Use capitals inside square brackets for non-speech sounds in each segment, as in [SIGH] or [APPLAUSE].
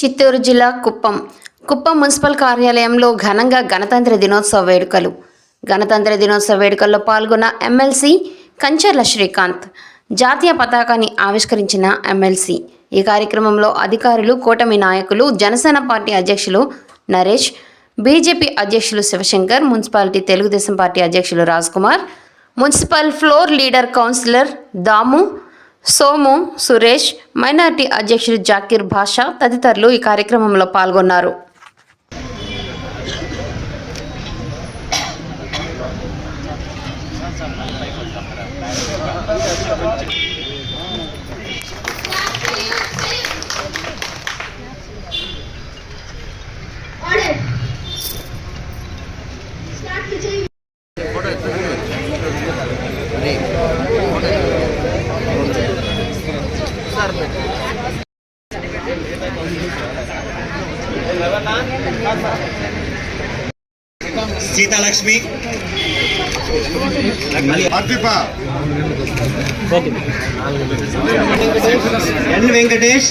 చిత్తూరు జిల్లా కుప్పం. కుప్పం మున్సిపల్ కార్యాలయంలో ఘనంగా గణతంత్ర దినోత్సవ వేడుకలు. గణతంత్ర దినోత్సవ వేడుకల్లో పాల్గొన్న ఎమ్మెల్సీ కంచర్ల శ్రీకాంత్. జాతీయ పతాకాన్ని ఆవిష్కరించిన ఎమ్మెల్సీ. ఈ కార్యక్రమంలో అధికారులు కూటమి నాయకులు జనసేన పార్టీ అధ్యక్షులు నరేష్ బీజేపీ అధ్యక్షులు శివశంకర్ మున్సిపాలిటీ తెలుగుదేశం పార్టీ అధ్యక్షులు Raj Kumar municipal floor leader councillor Damu Somu Suresh minority అధ్యక్షుడు జాకీర్ భాషా తదితరులు ఈ కార్యక్రమంలో పాల్గొన్నారు. సీతాలక్ష్మి. అర్దిప ఎన్ వెంకటేష్.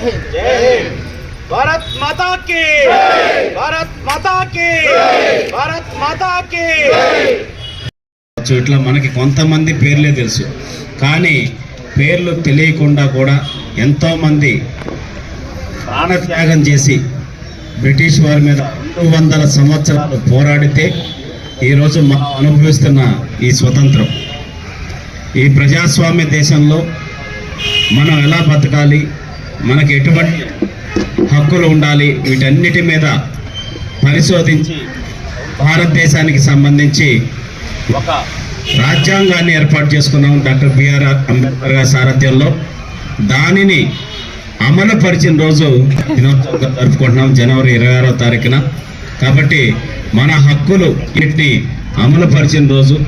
हिंद भारत माता की भारत माता की भारत माता की ఇట్లా మనకి కొంతమంది పేర్లే తెలుసు కానీ పేర్లు తెలియకుండా కూడా ఎంతోమంది ప్రాణత్యాగం చేసి బ్రిటిష్ వారి మీద రెండు వందల సంవత్సరాలు పోరాడితే ఈరోజు మనం అనుభవిస్తున్న ఈ స్వతంత్రం. ఈ ప్రజాస్వామ్య దేశంలో మనం ఎలా బతకాలి మనకి ఎటువంటి హక్కులు ఉండాలి వీటన్నిటి మీద పరిశోధించి భారతదేశానికి సంబంధించి ఒక రాజ్యాంగాన్ని ఏర్పాటు చేసుకున్నాం డాక్టర్ బిఆర్ అంబేద్కర్ గారి సారథ్యంలో. దానిని అమలుపరిచిన రోజు దినోత్సవంగా జరుపుకుంటున్నాం జనవరి ఇరవై ఆరో తారీఖున. కాబట్టి మన హక్కులు వీటిని అమలుపరిచిన రోజు.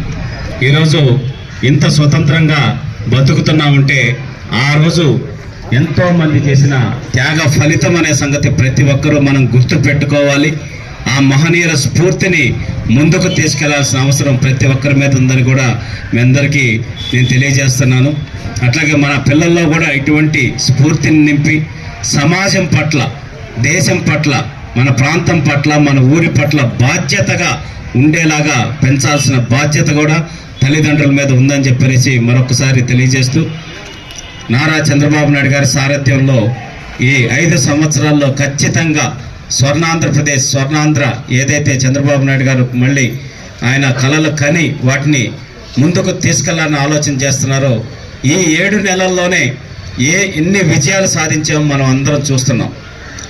ఈరోజు ఇంత స్వతంత్రంగా బతుకుతున్నామంటే ఆ రోజు ఎంతో మంది చేసిన త్యాగ ఫలితం అనే సంగతి ప్రతి ఒక్కరూ మనం గుర్తు పెట్టుకోవాలి ఆ మహనీయుల స్ఫూర్తిని ముందుకు తీసుకెళ్ళాల్సిన అవసరం ప్రతి ఒక్కరి మీద ఉందని కూడా మీ అందరికీ నేను తెలియజేస్తున్నాను. అట్లాగే మన పిల్లల్లో కూడా ఇటువంటి స్ఫూర్తిని నింపి సమాజం పట్ల దేశం పట్ల మన ప్రాంతం పట్ల మన ఊరి పట్ల బాధ్యతగా ఉండేలాగా పెంచాల్సిన బాధ్యత కూడా తల్లిదండ్రుల మీద ఉందని చెప్పనేసి మరొకసారి తెలియజేస్తూ నారా చంద్రబాబు నాయుడు గారి సారథ్యంలో ఈ ఐదు సంవత్సరాల్లో ఖచ్చితంగా స్వర్ణాంధ్రప్రదేశ్ స్వర్ణాంధ్ర ఏదైతే చంద్రబాబు నాయుడు గారు మళ్ళీ ఆయన కళలు కని వాటిని ముందుకు తీసుకెళ్ళాలని ఆలోచన చేస్తున్నారో ఈ ఏడు నెలల్లోనే ఏ ఎన్ని విజయాలు సాధించామో మనం అందరం చూస్తున్నాం.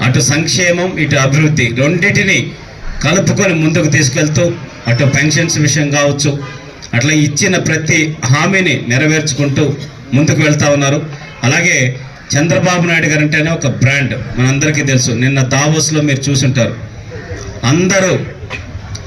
అటు సంక్షేమం ఇటు అభివృద్ధి రెండింటిని కలుపుకొని ముందుకు తీసుకెళ్తూ అటు పెన్షన్స్ విషయం కావచ్చు అట్లా ఇచ్చిన ప్రతి హామీని నెరవేర్చుకుంటూ ముందుకు వెళ్తా ఉన్నారు. అలాగే చంద్రబాబు నాయుడు గారు అంటేనే ఒక బ్రాండ్. మనందరికీ తెలుసు. నిన్న దావోస్లో మీరు చూసుంటారు. అందరూ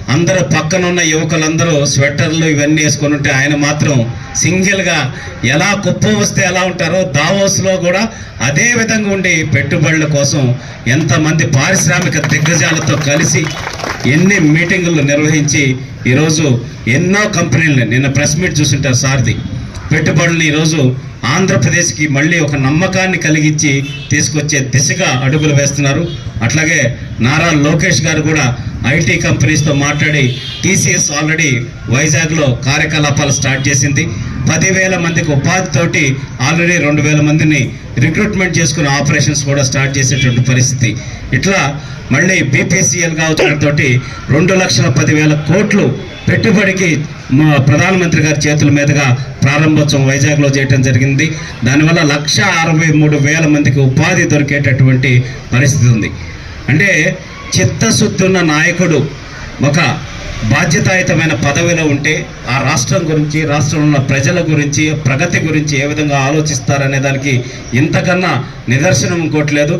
అందరూ పక్కనున్న యువకులందరూ స్వెటర్లు ఇవన్నీ వేసుకొని ఉంటే ఆయన మాత్రం సింగిల్గా ఎలా కుప్ప వస్తే ఎలా ఉంటారో దావోస్లో కూడా అదే విధంగా ఉండి పెట్టుబడుల కోసం ఎంతమంది పారిశ్రామిక దిగ్గజాలతో కలిసి ఎన్ని మీటింగులు నిర్వహించి ఈరోజు ఎన్నో కంపెనీలని నిన్న ప్రెస్ మీట్ చూసుంటారు సారథి పెట్టుబడులు ఈరోజు ఆంధ్రప్రదేశ్కి మళ్ళీ ఒక నమ్మకాన్ని కలిగించి తీసుకొచ్చే దిశగా అడుగులు వేస్తున్నారు. అట్లాగే నారా లోకేష్ గారు కూడా ఐటీ కంపెనీస్తో మాట్లాడి టీసీఎస్ ఆల్రెడీ వైజాగ్లో కార్యకలాపాలు స్టార్ట్ చేసింది. పదివేల మందికి ఉపాధితోటి ఆల్రెడీ రెండు వేల మందిని రిక్రూట్మెంట్ చేసుకునే ఆపరేషన్స్ కూడా స్టార్ట్ చేసేటువంటి పరిస్థితి. ఇట్లా మళ్ళీ బీపీసీఎల్గా తోటి రెండు లక్షల పదివేల కోట్లు పెట్టుబడికి మా ప్రధానమంత్రి గారి చేతుల మీదుగా ప్రారంభోత్సవం వైజాగ్లో చేయటం జరిగింది. దానివల్ల లక్ష అరవై మూడు వేల మందికి ఉపాధి దొరికేటటువంటి పరిస్థితి ఉంది. అంటే చిత్తశుద్ధున్న నాయకుడు ఒక బాధ్యతాయుతమైన పదవిలో ఉంటే ఆ రాష్ట్రం గురించి రాష్ట్రంలో ఉన్న ప్రజల గురించి ప్రగతి గురించి ఏ విధంగా ఆలోచిస్తారనే దానికి ఇంతకన్నా నిదర్శనం ఇంకోట్లేదు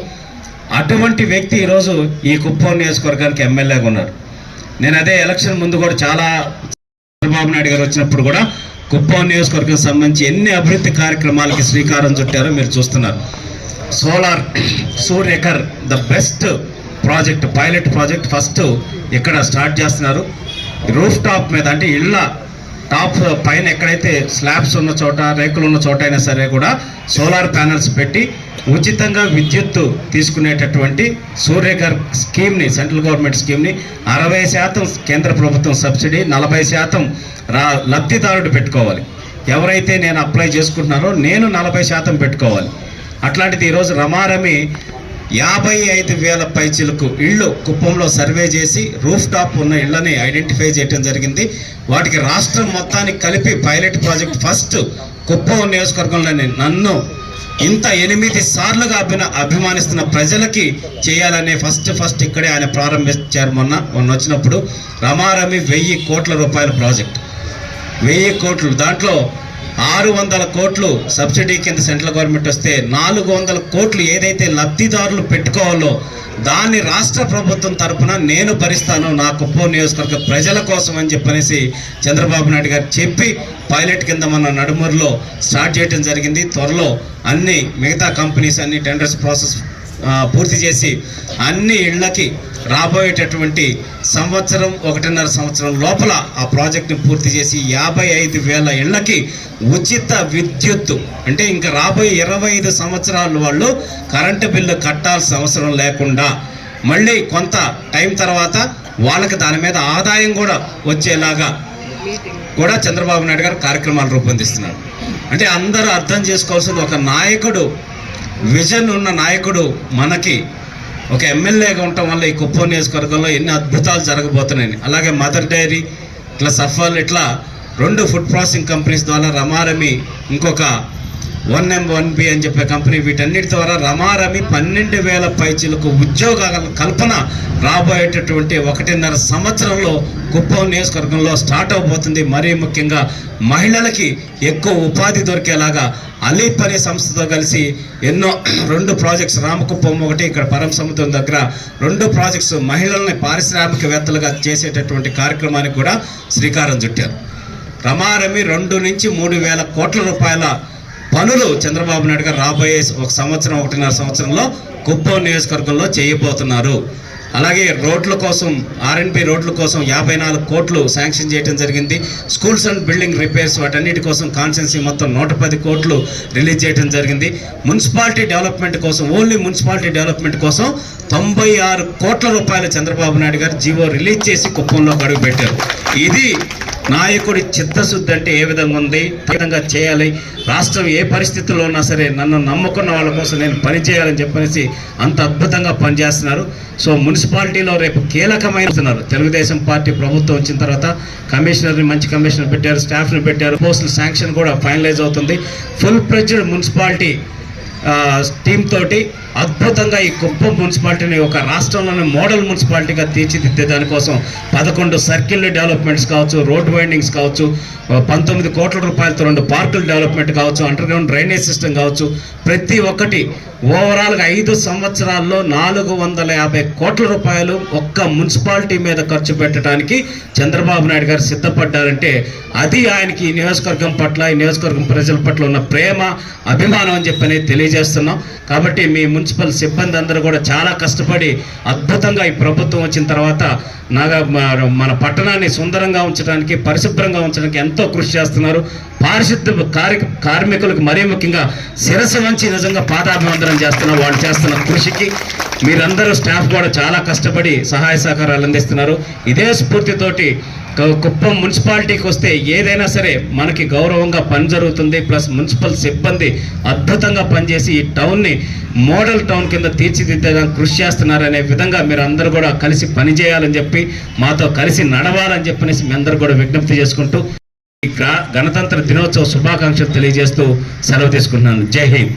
అటువంటి వ్యక్తి ఈరోజు ఈ కుప్పం నియోజకవర్గానికి ఎమ్మెల్యేగా ఉన్నారు. నేను అదే ఎలక్షన్ ముందు కూడా చాలా చంద్రబాబు నాయుడు గారు వచ్చినప్పుడు కూడా కుప్పం నియోజకవర్గం సంబంధించి ఎన్ని అభివృద్ధి కార్యక్రమాలకి శ్రీకారం చుట్టారో మీరు చూస్తున్నారు. Solar సూర్యకర్ the best project pilot project first ఇక్కడ స్టార్ట్ చేస్తున్నారు? రూఫ్ టాప్ మీద అంటే ఇళ్ళ టాప్ పైన ఎక్కడైతే స్లాబ్స్ ఉన్న చోట రేకులు ఉన్న చోట అయినా సరే కూడా సోలార్ ప్యానల్స్ పెట్టి ఉచితంగా విద్యుత్తు తీసుకునేటటువంటి సూర్యఘర్ స్కీమ్ని సెంట్రల్ గవర్నమెంట్ స్కీమ్ని అరవై శాతం కేంద్ర ప్రభుత్వం సబ్సిడీ నలభై శాతం రా లబ్ధిదారుడు పెట్టుకోవాలి. ఎవరైతే నేను అప్లై చేసుకుంటున్నారో నేను నలభై శాతం పెట్టుకోవాలి. అట్లాంటిది ఈరోజు రమారమి యాభై ఐదు వేల పైచీలకు ఇళ్ళు కుప్పంలో సర్వే చేసి రూఫ్ టాప్ ఉన్న ఇళ్ళని ఐడెంటిఫై చేయడం జరిగింది. వాటికి రాష్ట్రం మొత్తానికి కలిపి పైలట్ ప్రాజెక్ట్ ఫస్ట్ కుప్పం నియోజకవర్గంలోని. నన్ను ఇంత ఎనిమిది సార్లుగా అభిన అభిమానిస్తున్న ప్రజలకి చేయాలనే ఫస్ట్ ఫస్ట్ ఇక్కడే ఆయన ప్రారంభించారు మొన్న మొన్న వచ్చినప్పుడు. రమారమి వెయ్యి కోట్ల రూపాయల ప్రాజెక్ట్. వెయ్యి కోట్లు. దాంట్లో ఆరు వందల కోట్లు సబ్సిడీ కింద సెంట్రల్ గవర్నమెంట్ వస్తే నాలుగు వందల కోట్లు ఏదైతే లబ్ధిదారులు పెట్టుకోవాలో దాన్ని రాష్ట్ర ప్రభుత్వం తరఫున నేను భరిస్తాను నా కుప్పం నియోజకవర్గ ప్రజల కోసం అని చెప్పనేసి చంద్రబాబు నాయుడు గారు చెప్పి పైలట్ కింద మన నడుమూరులో స్టార్ట్ చేయడం జరిగింది. త్వరలో అన్ని మిగతా కంపెనీస్ అన్ని టెండర్స్ ప్రాసెస్ పూర్తి చేసి అన్ని ఇళ్ళకి రాబోయేటటువంటి సంవత్సరం ఒకటిన్నర సంవత్సరం లోపల ఆ ప్రాజెక్టును పూర్తి చేసి యాభై ఐదు వేల ఇళ్ళకి ఉచిత విద్యుత్తు. అంటే ఇంకా రాబోయే ఇరవై ఐదు సంవత్సరాలు వాళ్ళు కరెంటు బిల్లు కట్టాల్సిన అవసరం లేకుండా మళ్ళీ కొంత టైం తర్వాత వాళ్ళకి దాని మీద ఆదాయం కూడా వచ్చేలాగా కూడా చంద్రబాబు నాయుడు గారు కార్యక్రమాలు రూపొందిస్తున్నారు. అంటే అందరూ అర్థం చేసుకోవాల్సింది ఒక నాయకుడు విజన్ ఉన్న నాయకుడు మనకి ఒక ఎమ్మెల్యేగా ఉండటం వల్ల ఈ కుప్పం నియోజకవర్గంలో ఎన్ని అద్భుతాలు జరగబోతున్నాయి అలాగే మదర్ డైరీ ఇట్లా సఫల్ ఇట్లా రెండు ఫుడ్ ప్రాసెసింగ్ కంపెనీస్ ద్వారా రమారమి ఇంకొక వన్ ఎం వన్ బి అని చెప్పే కంపెనీ వీటన్నిటి ద్వారా రమారమి పన్నెండు వేల పైచీలకు ఉద్యోగాల కల్పన రాబోయేటటువంటి ఒకటిన్నర సంవత్సరంలో కుప్పం నియోజకవర్గంలో స్టార్ట్ అవబోతుంది. మరీ ముఖ్యంగా మహిళలకి ఎక్కువ ఉపాధి దొరికేలాగా అలీప్ అనే సంస్థతో కలిసి ఎన్నో [CLEARS THROAT] రెండు ప్రాజెక్ట్స్ రామకుప్పం ఒకటి ఇక్కడ పరం సముద్రం దగ్గర రెండు ప్రాజెక్ట్స్ మహిళల్ని పారిశ్రామికవేత్తలుగా చేసేటటువంటి కార్యక్రమానికి కూడా శ్రీకారం చుట్టారు. రమారమి రెండు నుంచి మూడు వేల కోట్ల రూపాయల పనులు చంద్రబాబు నాయుడు గారు రాబోయే ఒక సంవత్సరం ఒకటిన్నర సంవత్సరంలో కుప్పం నియోజకవర్గంలో చేయబోతున్నారు. అలాగే రోడ్ల కోసం ఆర్ఎన్పి రోడ్ల కోసం యాభై నాలుగు కోట్లు శాంక్షన్ చేయడం జరిగింది. స్కూల్స్ అండ్ బిల్డింగ్ రిపేర్స్ వాటన్నిటి కోసం కాన్సెన్సీ మొత్తం నూట పది కోట్లు రిలీజ్ చేయడం జరిగింది. మున్సిపాలిటీ డెవలప్మెంట్ కోసం ఓన్లీ మున్సిపాలిటీ డెవలప్మెంట్ కోసం తొంభై ఆరు కోట్ల రూపాయలు చంద్రబాబు నాయుడు గారు జీవో రిలీజ్ చేసి కుప్పంలో గడువు పెట్టారు ఇది నాయకుడి చిత్తశుద్ధి అంటే ఏ విధంగా ఉంది? ఏ విధంగా చేయాలి? రాష్ట్రం ఏ పరిస్థితుల్లో ఉన్నా సరే నన్ను నమ్ముకున్న వాళ్ళ కోసం నేను పని చేయాలని చెప్పనేసి అంత అద్భుతంగా పనిచేస్తున్నారు. సో మున్సిపాలిటీలో రేపు కీలకమైన తెలుగుదేశం పార్టీ ప్రభుత్వం వచ్చిన తర్వాత కమిషనర్ని మంచి కమిషనర్ పెట్టారు స్టాఫ్ని పెట్టారు. పోస్టుల శాంక్షన్ కూడా ఫైనలైజ్ అవుతుంది. ఫుల్ ప్రెజ్డ్ మున్సిపాలిటీ టీమ్ తోటి అద్భుతంగా ఈ కుప్పం మున్సిపాలిటీని ఒక రాష్ట్రంలోని మోడల్ మున్సిపాలిటీగా తీర్చిదిద్దే దానికోసం పదకొండు సర్కిల్ డెవలప్మెంట్స్ కావచ్చు రోడ్ వైండింగ్స్ కావచ్చు పంతొమ్మిది కోట్ల రూపాయలతో రెండు పార్కుల డెవలప్మెంట్ కావచ్చు అండర్ గ్రౌండ్ డ్రైనేజ్ సిస్టమ్ కావచ్చు ప్రతి ఒక్కటి ఓవరాల్గా ఐదు సంవత్సరాల్లో నాలుగు వందల యాభై కోట్ల రూపాయలు ఒక్క మున్సిపాలిటీ మీద ఖర్చు పెట్టడానికి చంద్రబాబు నాయుడు గారు సిద్ధపడ్డారంటే అది ఆయనకి ఈ నియోజకవర్గం పట్ల ఈ నియోజకవర్గం ప్రజల పట్ల ఉన్న ప్రేమ అభిమానం అని చెప్పని తెలియజేస్తున్నాం. కాబట్టి మీ మున్సిపల్ సిబ్బంది అందరూ కూడా చాలా కష్టపడి అద్భుతంగా ఈ ప్రభుత్వం వచ్చిన తర్వాత నాగా మన పట్టణాన్ని సుందరంగా ఉంచడానికి పరిశుభ్రంగా ఉంచడానికి ఎంతో కృషి చేస్తున్నారు. పారిశుద్ధ కార్య కార్మికులకు మరీ ముఖ్యంగా శిరస్సు వంచి నిజంగా పాదాభివందనం చేస్తున్నారు వాళ్ళు చేస్తున్న కృషికి మీరందరూ స్టాఫ్ కూడా చాలా కష్టపడి సహాయ సహకారాలు అందిస్తున్నారు. ఇదే స్ఫూర్తితోటి కుప్పం మున్సిపాలిటీకి వస్తే ఏదైనా సరే మనకి గౌరవంగా పని జరుగుతుంది ప్లస్ మున్సిపల్ సిబ్బంది అద్భుతంగా పనిచేసి ఈ టౌన్ని మోడల్ టౌన్ కింద తీర్చిదిద్దేదానికి కృషి చేస్తున్నారనే విధంగా మీరు అందరూ కూడా కలిసి పనిచేయాలని చెప్పి మాతో కలిసి నడవాలని చెప్పనేసి మీ అందరూ కూడా విజ్ఞప్తి చేసుకుంటూ ఈ గ్రా- గణతంత్ర దినోత్సవ శుభాకాంక్షలు తెలియజేస్తూ సెలవు తీసుకుంటున్నాను. జై హింద్.